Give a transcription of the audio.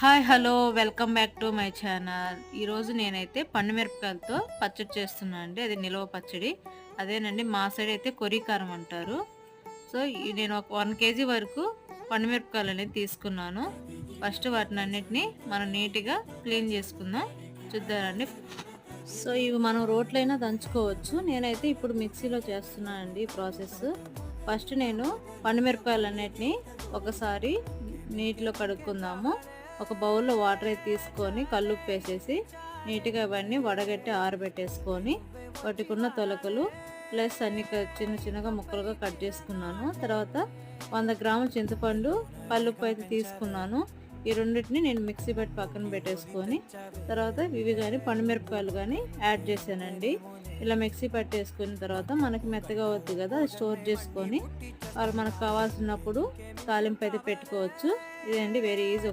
Hi hello welcome back to my channel. ఈరోజు నేనైతే పండు మిరపకాయలతో పచ్చడి చేస్తున్నాను అండి. అది నిలవ పచ్చడి. అదేనండి మా సైడ్ అయితే కొరికారం అంటారు. సో నేను ఒక వన్ కేజీ వరకు పండు మిరపకాయలు అనేది తీసుకున్నాను. ఫస్ట్ వాటిని అన్నిటినీ మనం నీట్గా క్లీన్ చేసుకుందాం. చూద్దామండి. సో ఇవి మనం రోట్లైనా దంచుకోవచ్చు. నేనైతే ఇప్పుడు మిక్సీలో చేస్తున్నానండి ఈ ప్రాసెస్. ఫస్ట్ నేను పండు మిరపకాయలు అన్నిటిని ఒకసారి నీటిలో కడుక్కుందాము. ఒక బౌల్లో వాటర్ అయితే తీసుకొని కల్లుప్పు వేసేసి నీట్గా ఇవన్నీ వడగట్టి ఆరబెట్టేసుకొని వాటికున్న తొలకలు ప్లస్ అన్ని చిన్న చిన్నగా ముక్కలుగా కట్ చేసుకున్నాను. తర్వాత వంద గ్రాముల చింతపండు కల్లుప్పు అయితే తీసుకున్నాను. ఈ రెండింటిని నేను మిక్సీ పెట్టి పక్కన పెట్టేసుకొని తర్వాత ఇవి కానీ పండుమిరపకాయలు కానీ యాడ్ చేశానండి. ఇలా మిక్సీ పట్టేసుకున్న తర్వాత మనకి మెత్తగా అవుద్ది కదా అది స్టోర్ చేసుకొని వాళ్ళు మనకు కావాల్సినప్పుడు తాలింపు అయితే పెట్టుకోవచ్చు. ఇదండి వెరీ ఈజీ